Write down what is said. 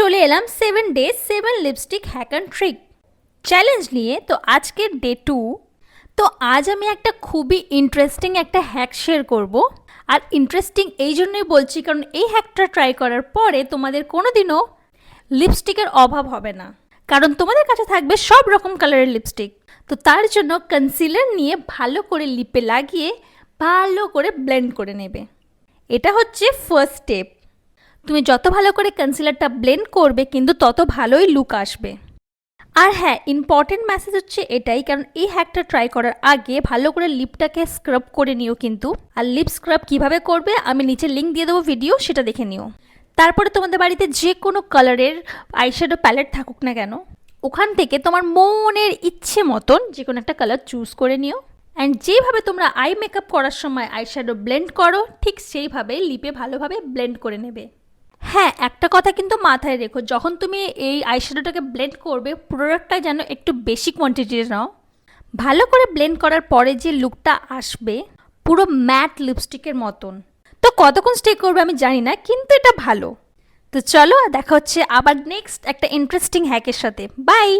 চলে এলাম seven days seven lipstick hack and trick challenge নিয়ে। তো আজকের ডে টু তো আজ আমি একটা খুবই ইন্টারেস্টিং একটা হ্যাক শেয়ার করব। আর ইন্টারেস্টিং এই জন্যই বলছি, কারণ এই হ্যাকটা ট্রাই করার পরে তোমাদের কোনো দিনও লিপস্টিকের অভাব হবে না। কারণ তোমাদের কাছে থাকবে সব রকম কালারের লিপস্টিক তো তার জন্য কনসিলার নিয়ে ভালো করে লিপে লাগিয়ে, ভালো করে ব্লেন্ড করে নেবে। এটা হচ্ছে ফার্স্ট স্টেপ তুমি যত ভালো করে কনসিলারটা ব্লেন্ড করবে, কিন্তু তত ভালোই লুক আসবে। আর হ্যাঁ ইম্পর্টেন্ট মেসেজ হচ্ছে এটাই, কারণ এই হ্যাকটা ট্রাই করার আগে ভালো করে লিপটাকে স্ক্রাব করে নিও কিন্তু। আর লিপ স্ক্রাব কীভাবে করবে, আমি নিচে লিঙ্ক দিয়ে দেবো ভিডিও সেটা দেখে নিও। তারপরে তোমাদের বাড়িতে যে কোনো কালারের আইশ্যাডো প্যালেট থাকুক না কেন, ওখান থেকে তোমার মনের ইচ্ছে মতন যে কোনো একটা কালার চুজ করে নিও। অ্যান্ড যেভাবে তোমরা আই মেকআপ করার সময় আইশ্যাডো ব্লেন্ড করো, ঠিক সেইভাবে লিপে ভালোভাবে ব্লেন্ড করে নেবে। হ্যাঁ একটা কথা কিন্তু মাথায় রেখো, যখন তুমি এই আইশ্যাডোটাকে ব্লেন্ড করবে প্রোডাক্টটা যেন একটু বেশি কোয়ান্টিটির নাও। ভালো করে ব্লেন্ড করার পরে যে লুকটা আসবে, পুরো ম্যাট লিপস্টিকের মতন। তো কতক্ষণ স্টে করবে আমি জানি না, কিন্তু এটা ভালো। তো চলো দেখা হচ্ছে আবার নেক্সট একটা ইন্টারেস্টিং হ্যাকের সাথে। বাই